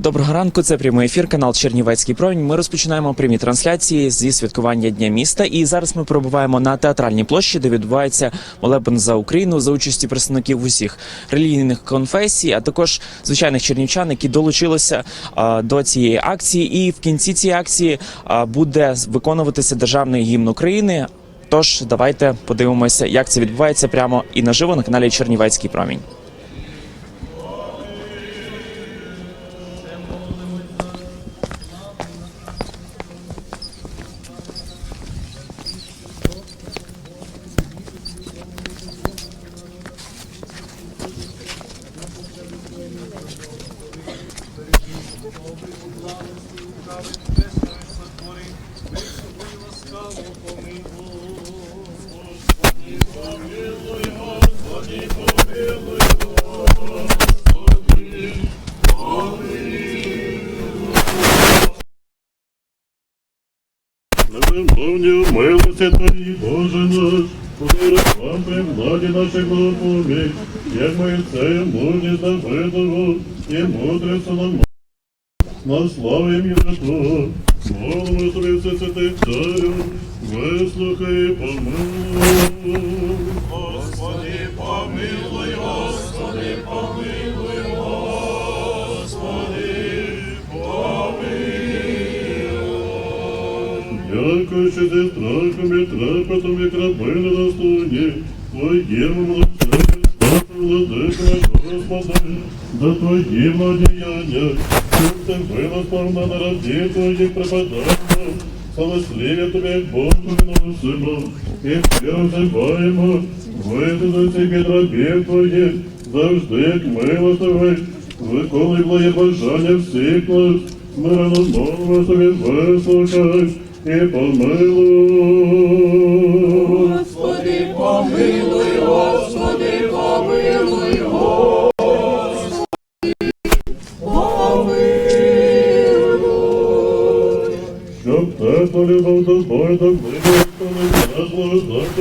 Доброго ранку. Це прямий ефір, канал Чернівецький промінь. Ми розпочинаємо прямі трансляції зі святкування Дня міста. І зараз ми перебуваємо на театральній площі, де відбувається молебен за Україну за участі представників усіх релігійних конфесій, а також звичайних чернівчан, які долучилися а, до цієї акції. І в кінці цієї акції а, буде виконуватися державний гімн України. Тож давайте подивимося, як це відбувається прямо і наживо на каналі Чернівецький промінь. Невимовні милості Твої, Боже наш, Подири вам при владі наших благоповік, як ми це мужність Давидову, і мудрість Соломон. На ім'я Твого, молимо тобі все святих царю, вислухай і помилуй. Господи, помилуй, Господи, помилуй, Господи, Дякую, що зі страхом і трепетом, як раби недостойні, Твоєму милосердю, наш Господи, за Твої владіяння, щоб ти винос повна на раді Твоїх припадання, Славослів'я Тобі, як Богу виносимо, і все взиваємо, висуди від рабів Твоїх, завжди як милостивий, виконуй благе бажання всіх нас, мирно мовимо собі вислухай, і помилуй.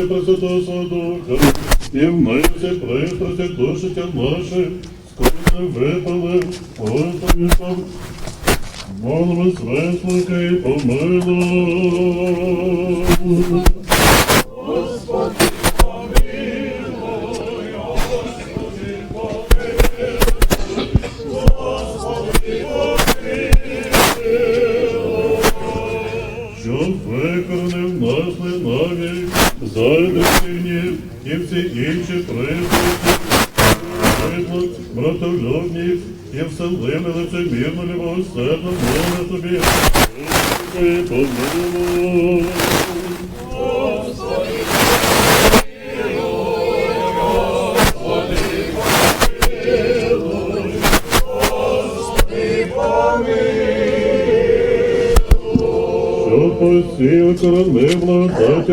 Благодаті Пресвятого Свого Духа, і в мирці пристрасті душиття наших, скоро не випали, Господи, сам. Молимось, вислухай, і помилуй.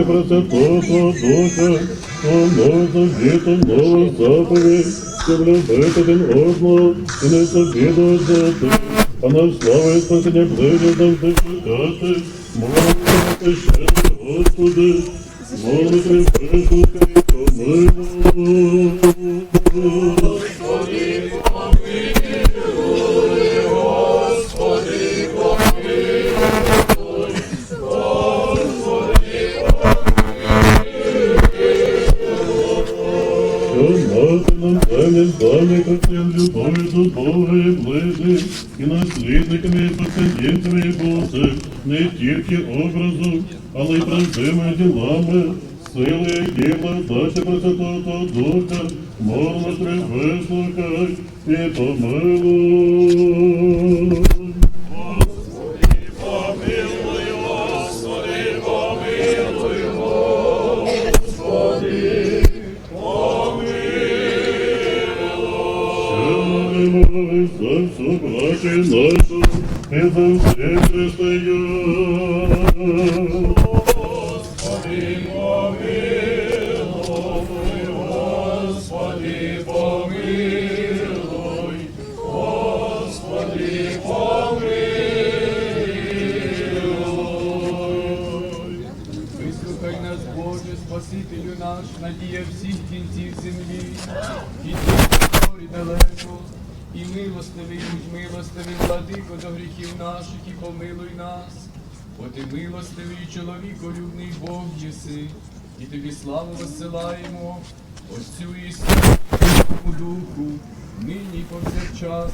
Благодаті Пресвятого Твого Духа, воно завітом нову заповідь, щоб любити один одного і не собі додати, а на славу і спасення ближніх завжди чекати, молити ще, Господи, молити прислухай, помилуй. Здання, красив любові до Бога і ближніх, і наслідниками і і бути, не тільки образу, але й правдивими ділами, сили і благодачі Пресвятого Духа, молимо тобі вислухай і помилуй. Братію нашу і за всіх християн. Вислухай нас, Боже, Спасителю наш, надія всіх кінців землі, і милостивий, будь милостивий, владико до гріхів наших, і помилуй нас. Бо ти милостивий чоловіколюбний Бог єси, і тобі славу висилаємо, Отцю цю Сину, і Духу, нині повсякчас.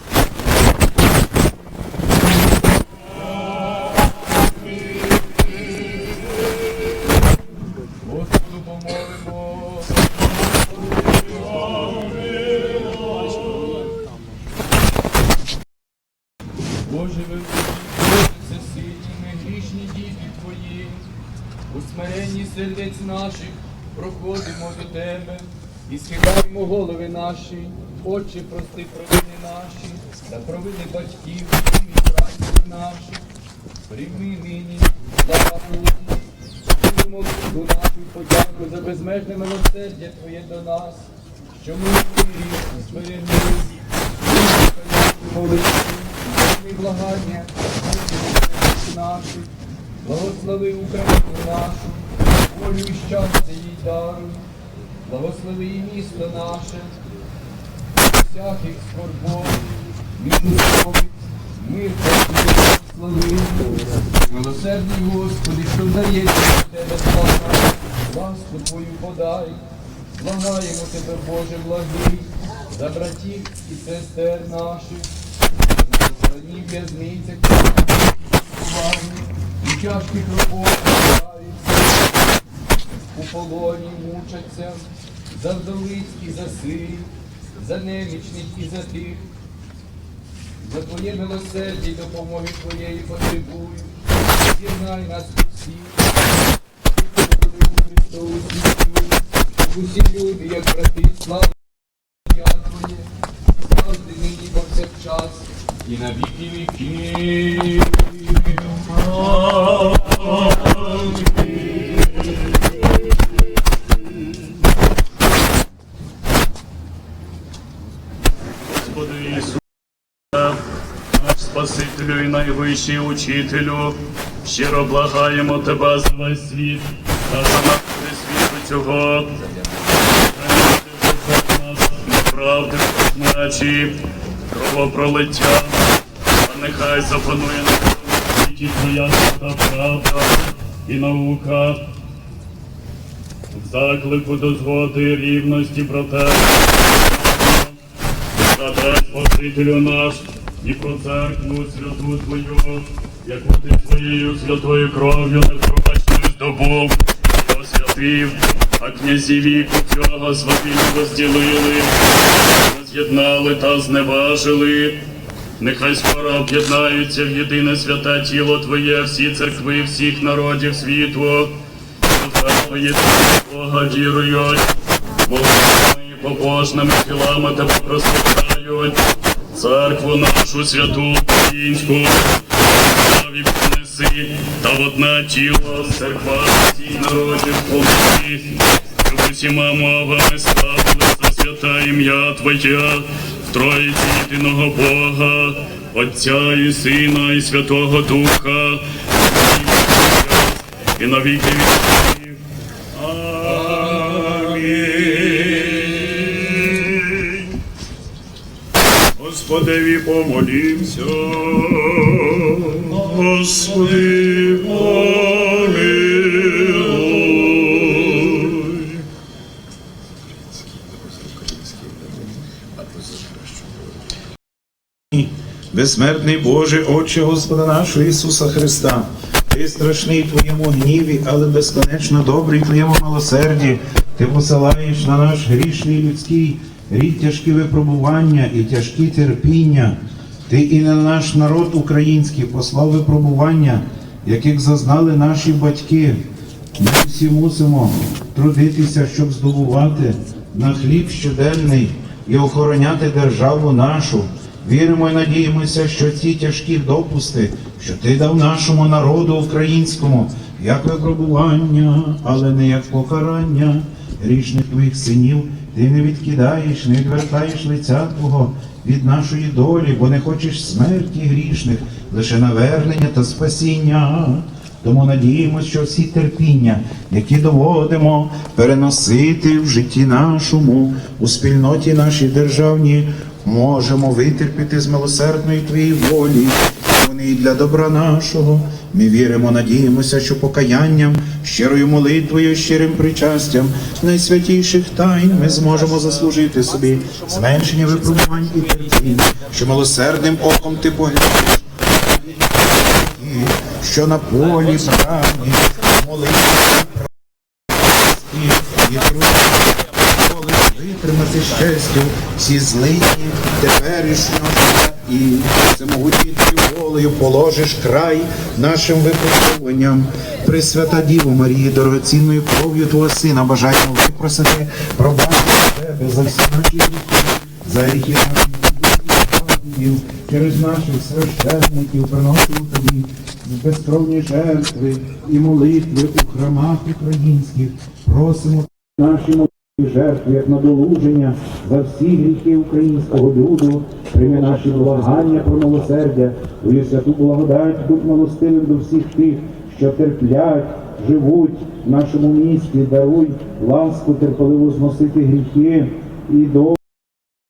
Боже сильні, ми грішні діти Твої, у смиренні сердець наших проходимо до Тебе і схиляємо голови наші, Отче, прости провини наші, та провини батьків і братів наших. Прийми нині славу, молитву нашу подяку за безмежне милосердя Твоє до нас, що ми вірі зберегли молитву, і благання. Наших, благослови Україну нашу, волю і щастя їй даруй, благослови і місто наше, всяких скорбов, мінусових, мир благослови, милосердний Господи, що вдається до Тебе слава, ласку Твою подай, благаємо Тебе, Боже благий, за братів і сестер наших, Страні в'язницях, увагні, і тяжких робот навчаються, у полоні мучаться, за вдовиць і за сирів, за немічних і за тих, за Твоє милосердя і допомоги Твоєї потребую, з'єднай нас усіх, усі люди, як брати, слава і на віки віки. Господи Ісусе, наш Спасителю і найвищий учителю, щиро благаємо Тебе за весь світ та за народи світу цього. Неправди, ночі, кровопролиття, нехай запанує на світі Твоя свята правда і наука. Заклику до згоди, рівності, Задай Спасителю наш і про церкву святу Твою, яку ти своєю святою кров'ю непробачною здобув і освятив, а князі віку цього святим розділили, роз'єднали та зневажили. Нехай скоро об'єднаються в єдине святе тіло Твоє всі церкви всіх народів світу, єдине Бога вірують, молитвами побожними тілами тебе прославляють, церкву нашу святу українську, славі принеси, та в одне тіло церква всіх народів помоги, щоб усіма мовами славилося святе ім'я Твоє, Троїці єдиного Бога, Отця і Сина, і Святого Духа, і на віки віків. Амінь. Господеві помолімся. Господи, помилуй. Безсмертний Боже, Отче Господа нашого Ісуса Христа, Ти страшний в Твоєму гніві, але безконечно добрий Твоєму милосерді. Ти посилаєш на наш грішний людський рід тяжкі випробування і тяжкі терпіння. Ти і на наш народ український послав випробування, яких зазнали наші батьки. Ми всі мусимо трудитися, щоб здобувати на хліб щоденний і охороняти державу нашу. Віримо і надіємося, що ці тяжкі допусти, що ти дав нашому народу українському, як випробування, але не як покарання грішних твоїх синів, ти не відкидаєш, не відвертаєш лиця Твого від нашої долі, бо не хочеш смерті грішних, лише навернення та спасіння. Тому надіємося, що всі терпіння, які доводимо переносити в житті нашому, у спільноті нашій державній, можемо витерпіти з милосердної Твоєї волі. Вони і для добра нашого. Ми віримо, надіємося, що покаянням, щирою молитвою, щирим причастям найсвятіших тайн ми зможемо заслужити собі зменшення випробувань і терпінь, що милосердним оком ти поглянеш, що на полі брані молитви і, і друзі, витримати щастю всі злидні теперішнього і всемогутньою волею положиш край нашим випробуванням. Пресвята Діво Марії, дорогоцінною кров'ю Твого Сина, бажаємо випросити пробачення тебе за всі наші гріхи, за гріхи наших через наших священників приносимо тобі безкровні жертви і молитви у храмах українських. Просимо наші молитви жертви як надолуження за всі гріхи українського люду. Прийми наші благання про милосердя, твою святу благодать, будь милостивим до всіх тих, що терплять, живуть в нашому місті, даруй ласку терпеливо зносити гріхи і до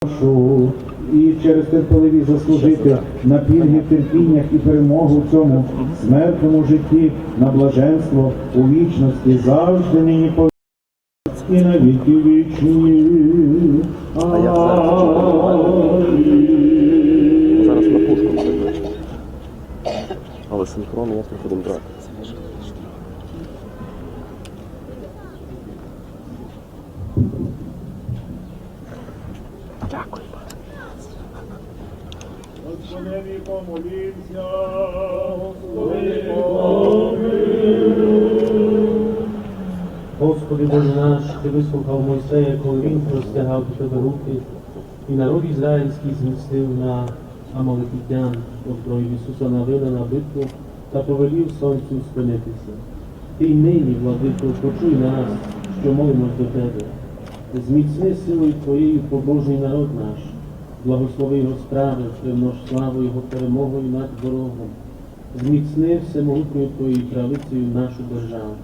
нашу і через терпеливість заслужити на пільги в терпіннях і перемогу в цьому смертному житті, на блаженство у вічності завжди нині і на віки вічні. Зараз на пушку буде. Але синхрон я не будемо брати. Господи, помолімся. Господи Боже наш, Ти вислухав Мойсея, коли він простягав до тебе руки, і народ ізраїльський змістив на Амаликитян, озброїв Ісуса Навина на битву та повелів сонцю спинитися. Ти й нині, владико, почуй нас, що молимось до тебе. Зміцни силою Твоєю побожний народ наш, благослови його справи, примнож славу Його перемогою над ворогом. Зміцни всемогутньою Твоєю правицею нашу державу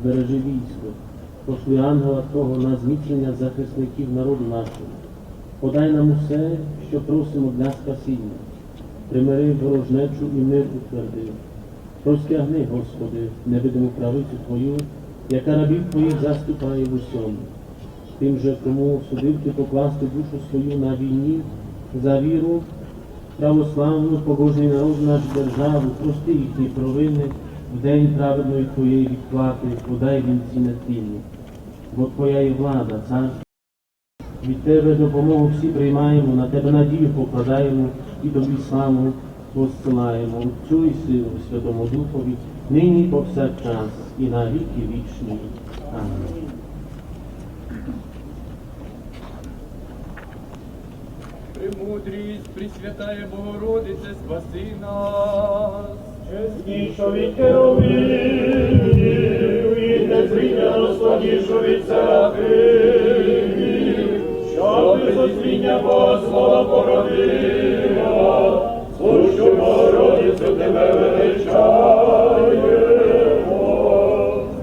збережи військо, пошли ангела Твого на зміцнення захисників народу нашого. Подай нам усе, що просимо для спасіння. Примири ворожнечу і мир утверди. Простягни, Господи, невидиму правицю Твою, яка рабів Твоїх заступає в усьому. Тим же, кому судив ти покласти душу свою на війні за віру, православну, побожний народ наш державу, прости їхні провини, в день праведної Твоєї відплати, подай він вінці нетлінні. Бо Твоя є влада, царство. Від Тебе допомогу всі приймаємо, на Тебе надію покладаємо і Тобі славу посилаємо. Отцю і Сину, Святому Духові, нині повсякчас і на віки вічні. Амінь. Премудрість, Пресвятая Богородице, спаси нас. Чеснішу від керовів, і незріння розкладнішу від серафимів, що безоцвіння Бога слава породила, слущу Богородицю тебе величаємо.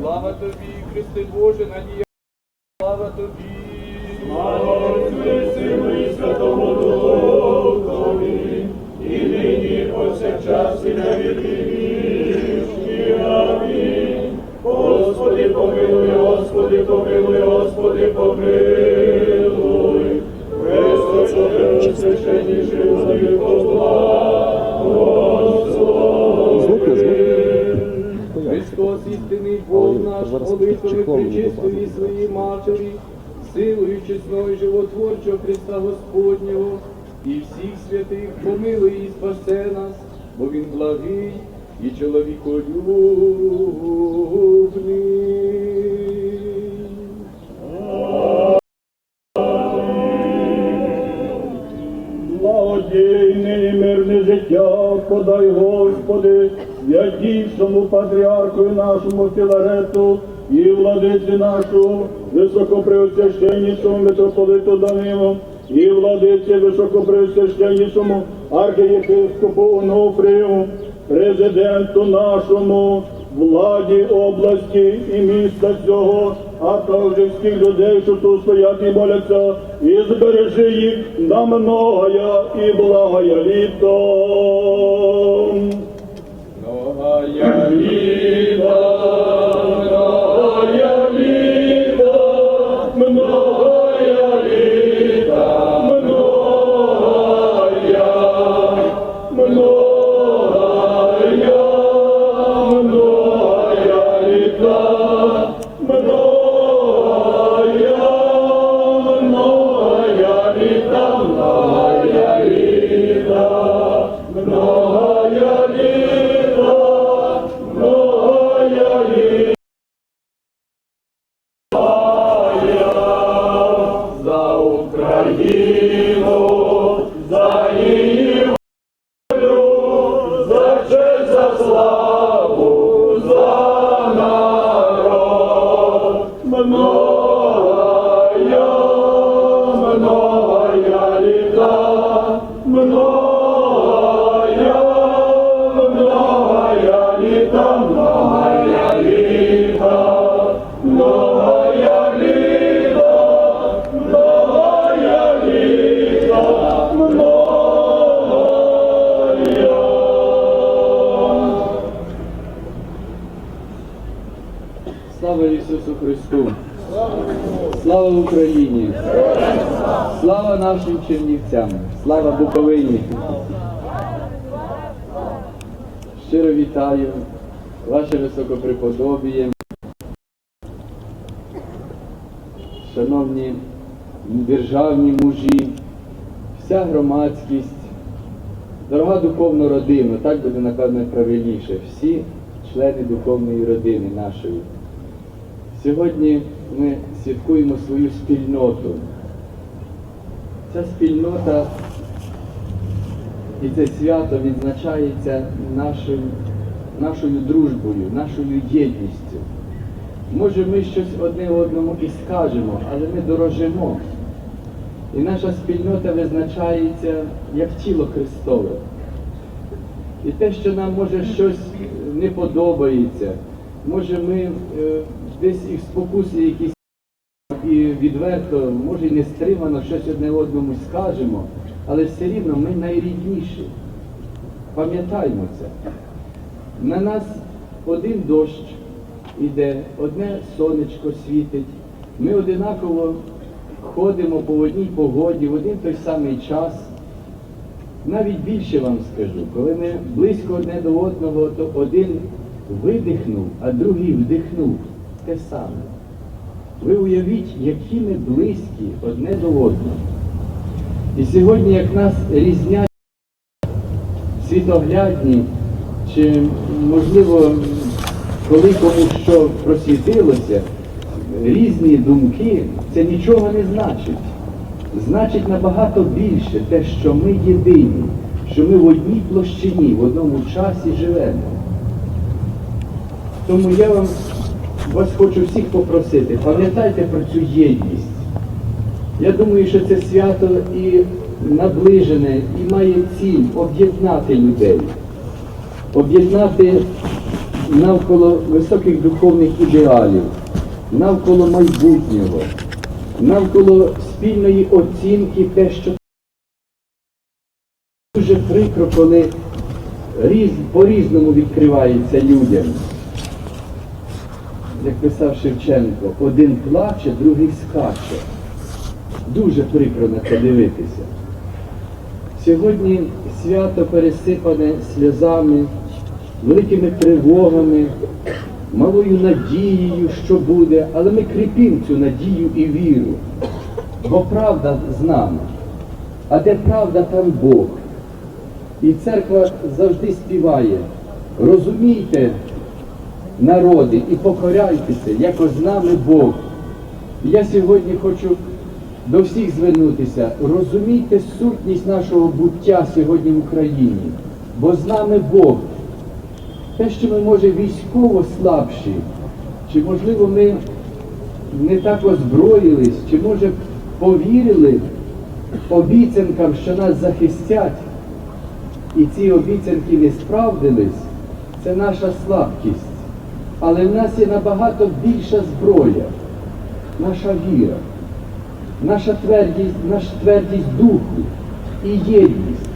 Слава тобі, Христе Боже, надія, високопреосвященнішому митрополиту Данилу, і владиці високопреосвященнішому архієпископу Онуфрію, президенту нашому, владі області і міста цього, а також всіх людей, що тут стоять і моляться, і збережи їх на многое і благое літо. Многая літа, Україну, високопреподобіє, шановні державні мужі, вся громадськість, дорога духовна родина, так буде напевно правильніше, всі члени духовної родини нашої. Сьогодні ми святкуємо свою спільноту. Ця спільнота і це свято відзначається нашим, нашою дружбою, нашою єдністю. Може, ми щось одне одному і скажемо, але ми дорожимо. І наша спільнота визначається як тіло Христове. І те, що нам може щось не подобається, може ми е, десь і в спокусі якісь і відверто, може і не стримано щось одне одному скажемо, але все рівно ми найрідніші. Пам'ятаймо це. На нас один дощ іде, одне сонечко світить. Ми одинаково ходимо по одній погоді, в один той самий час. Навіть більше вам скажу, коли ми близько одне до одного, то один видихнув, а другий вдихнув. Те саме. Ви уявіть, які ми близькі одне до одного. І сьогодні, як нас різнять світоглядні, чи, можливо, коли комусь що просвітилося, різні думки, це нічого не значить. Значить набагато більше те, що ми єдині, що ми в одній площині, в одному часі живемо. Тому я вам вас хочу всіх попросити, пам'ятайте про цю єдність. Я думаю, що це свято і наближене, і має ціль об'єднати людей, об'єднати навколо високих духовних ідеалів, навколо майбутнього, навколо спільної оцінки те, що дуже прикро, коли різ, по-різному відкривається людям. Як писав Шевченко, один плаче, другий скаче. Дуже прикро на це дивитися. Сьогодні свято пересипане сльозами, великими тривогами, малою надією, що буде, але ми кріпимо цю надію і віру. Бо правда з нами. А де правда, там Бог. І церква завжди співає. Розумійте, народи, і покоряйтеся, як з нами Бог. Я сьогодні хочу до всіх звернутися. Розумійте сутність нашого буття сьогодні в Україні, бо з нами Бог. Те, що ми, може, військово слабші, чи, можливо, ми не так озброїлись, чи, може, повірили обіцянкам, що нас захистять, і ці обіцянки не справдились, це наша слабкість. Але в нас є набагато більша зброя. наша віра, наша твердість, наша твердість духу і єдність.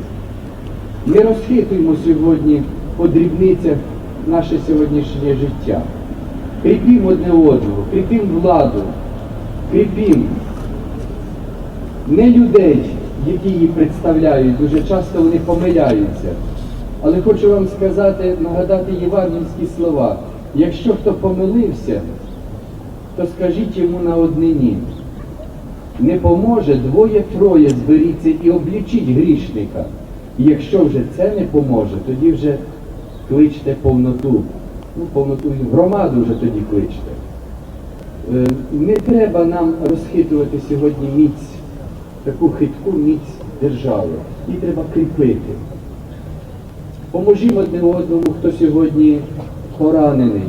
Не розхитуємо сьогодні по дрібницях наше сьогоднішнє життя. Кріпімо одне одного, кріпімо владу, кріпімо не людей, які її представляють, дуже часто вони помиляються. Але хочу вам сказати, нагадати євангельські слова. Якщо хто помилився, то скажіть йому на однині. Не поможе двоє-троє зберіться і облічіть грішника. І якщо вже це не поможе, тоді вже кличте повноту. Ну, повноту громаду вже тоді кличте. Е, Не треба нам розхитувати сьогодні міць, таку хитку міць держави. Її треба кріпити. Поможімо одне одному, хто сьогодні поранений,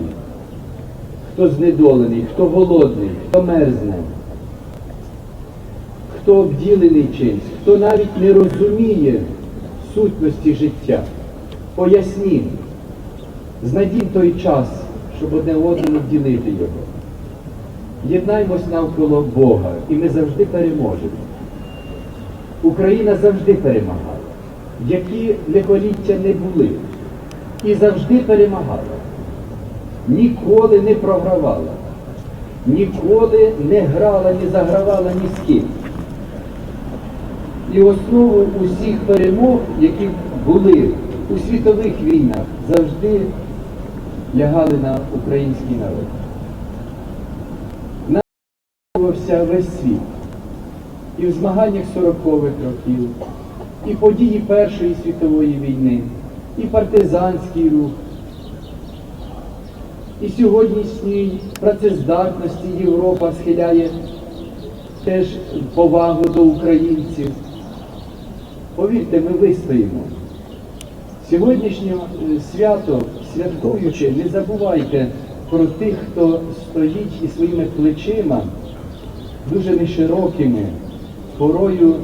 хто знедолений, хто голодний, хто мерзне, хто обділений чимсь, хто навіть не розуміє сутності життя. Пояснім, знайдіть той час, щоб одне одному ділити його. Єднаймось навколо Бога, і ми завжди переможемо. Україна завжди перемагає, які лихоліття не були, і завжди перемагала. Ніколи не програвала, ніколи не грала, не загравала ні з ким. І основу усіх перемог, які були у світових війнах, завжди лягали на український народ. Навився весь світ. І в змаганнях 40-х років, і події Першої світової війни, і партизанський рух, і сьогоднішній працездатності Європа схиляє теж повагу до українців. Повірте, ми вистоїмо. Сьогоднішнє е, свято, святкуючи, не забувайте про тих, хто стоїть і своїми плечима, дуже неширокими, порою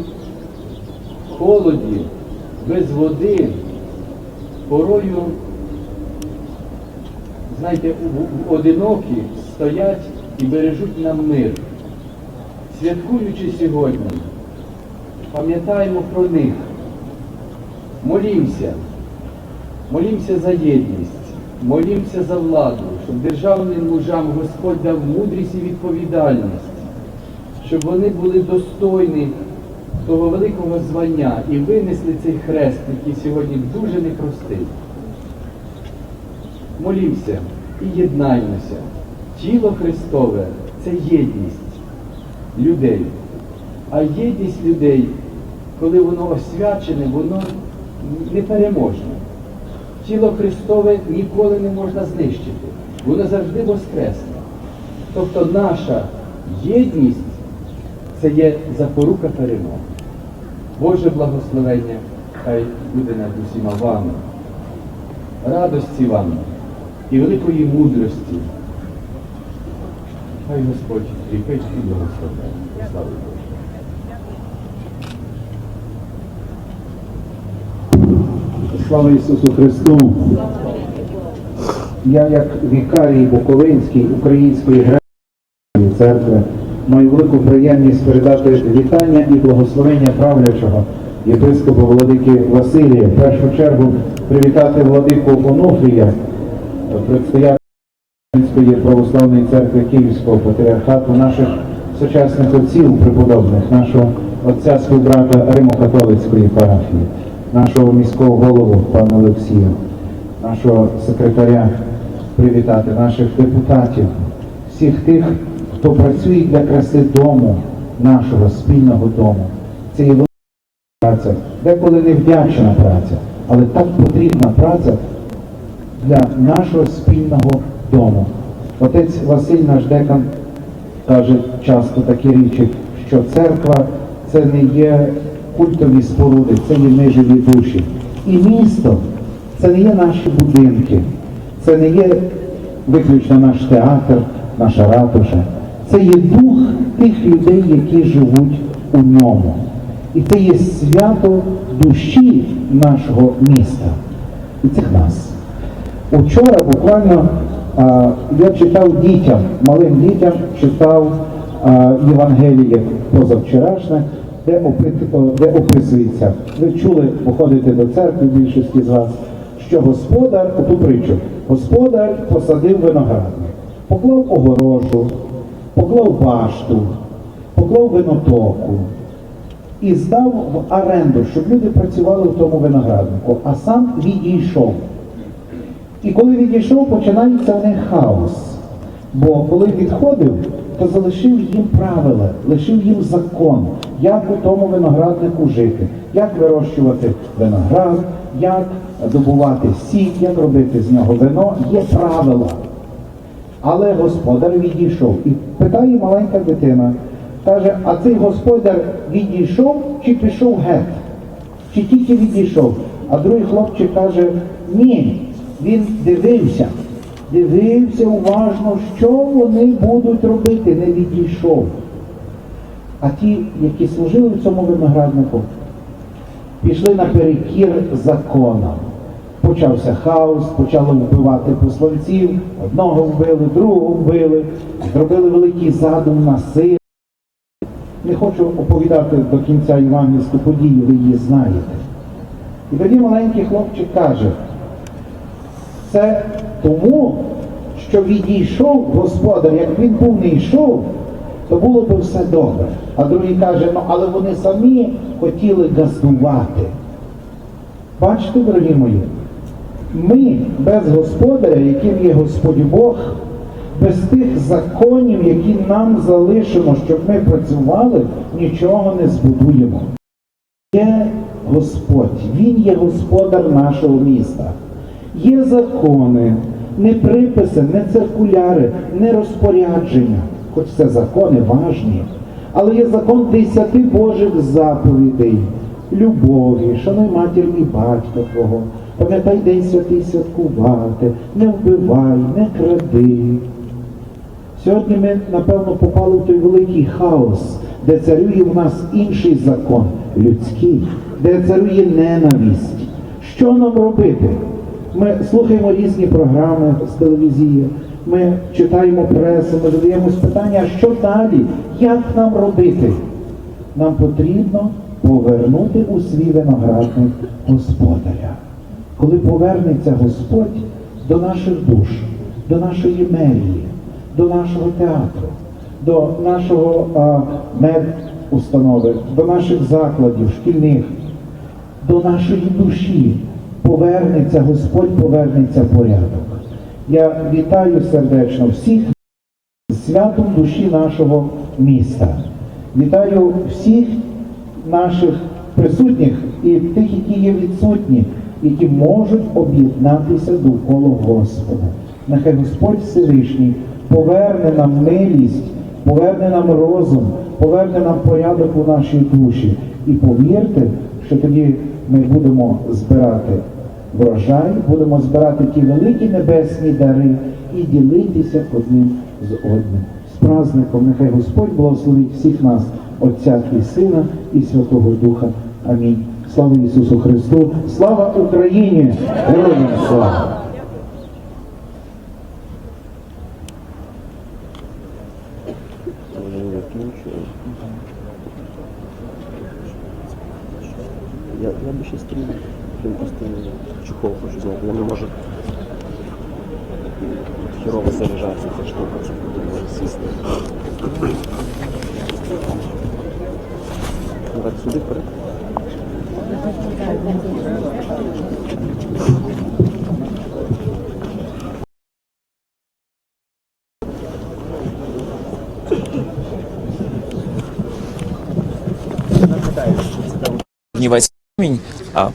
холоді, без води, порою, знаєте, одинокі стоять і бережуть нам мир. Святкуючи сьогодні, пам'ятаємо про них, молімося, молімося за єдність, молімося за владу, щоб державним мужам Господь дав мудрість і відповідальність, щоб вони були достойні того великого звання і винесли цей хрест, який сьогодні дуже непростий. Молімося і єднаймося. Тіло Христове це єдність людей. А єдність людей, коли воно освячене, воно непереможне. Тіло Христове ніколи не можна знищити. Воно завжди воскресне. Тобто наша єдність це є запорука перемоги. Боже благословення хай буде над усіма вами. Радості вам і великої мудрості. Хай Господь кріпить і благословляє. Слава Богу. Слава Ісусу Христу! Я, як вікарій Буковинський Української грецької церкви, маю велику приємність передати вітання і благословення правлячого єпископа владики Василія. В першу чергу привітати владику Онуфрія, предстоятеля Української православної церкви Київського патріархату, наших сучасних отців преподобних, нашого отця співбрата Римо-католицької парафії, нашого міського голову пана Олексія, нашого секретаря привітати, наших депутатів, всіх тих, хто працює для краси дому, нашого спільного дому. Це велика праця, деколи невдячна праця, але так потрібна праця для нашого спільного дому. Отець Василь наш декан каже часто такі речі, що церква це не є культові споруди, це є ми живі душі. І місто це не є наші будинки, це не є виключно наш театр, наша ратуша. Це є дух тих людей, які живуть у ньому. І це є свято душі нашого міста і цих нас. Учора буквально а, я читав дітям, малим дітям читав е, Євангеліє позавчорашнє, де, описується. Ви чули, походите до церкви, більшості з вас, що господар, оту притчу, господар посадив виноградник, поклав огорожу, поклав башту, поклав винотоку і здав в оренду, щоб люди працювали в тому винограднику, а сам відійшов. І коли відійшов, починається в них хаос. Бо коли відходив, то залишив їм правила, лишив їм закон, як у тому винограднику жити, як вирощувати виноград, як добувати сік, як робити з нього вино. Є правила. Але господар відійшов. І питає маленька дитина, каже, а цей господар відійшов чи пішов геть? Чи тільки відійшов? А другий хлопчик каже, ні, він дивився, дивився уважно, що вони будуть робити, не відійшов. А ті, які служили в цьому винограднику, пішли наперекір законам. Почався хаос, почали вбивати посланців, одного вбили, другого вбили, зробили великий задум на сил. Не хочу оповідати до кінця євангельську подію, ви її знаєте. І тоді маленький хлопчик каже, це тому, що відійшов господар, як він був не йшов, то було б все добре. А другий каже, ну але вони самі хотіли газдувати. Бачите, дорогі мої, ми без господаря, яким є Господь Бог, без тих законів, які нам залишено, щоб ми працювали, нічого не збудуємо. Є Господь, Він є господар нашого міста. Є закони, не приписи, не циркуляри, не розпорядження, хоч це закони важні, але є закон десяти Божих заповідей, любові, шануй матір і батька Твого, пам'ятай день святий святкувати, не вбивай, не кради. Сьогодні ми, напевно, попали в той великий хаос, де царює в нас інший закон, людський, де царює ненависть. Що нам робити? Ми слухаємо різні програми з телевізії, ми читаємо пресу, ми задаємось питання, що далі? Як нам робити? Нам потрібно повернути у свій виноградник господаря. Коли повернеться Господь до наших душ, до нашої мерії, до нашого театру, до нашого медустанови, до наших закладів шкільних, до нашої душі повернеться Господь, повернеться порядок. Я вітаю сердечно всіх святом душі нашого міста. Вітаю всіх наших присутніх і тих, які є відсутні, які можуть об'єднатися довкола Господа. Нехай Господь Всевишній поверне нам милість, поверне нам розум, поверне нам порядок у нашій душі. І повірте, що тоді ми будемо збирати врожай, будемо збирати ті великі небесні дари і ділитися одним з одним. З праздником нехай Господь благословить всіх нас, Отця і Сина і Святого Духа. Амінь. Слава Ісусу Христу! Слава Україні! Героям слава! Я, я би ще стрім. Він просто чехол хочу зняти. Я не можу. Хірово заряджається ця штука, це не може сісти. Ну так. Чернівецький промінь. А,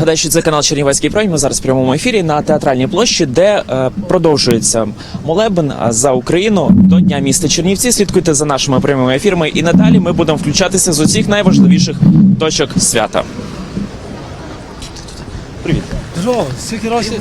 Нагадаю, що це канал Чернівецький прайм. Ми зараз в прямому ефірі на театральній площі, де е, продовжується молебен за Україну до Дня міста Чернівці. Слідкуйте за нашими прямими ефірами, і надалі ми будемо включатися з усіх найважливіших точок свята. Привіт. Здорово, скільки разів?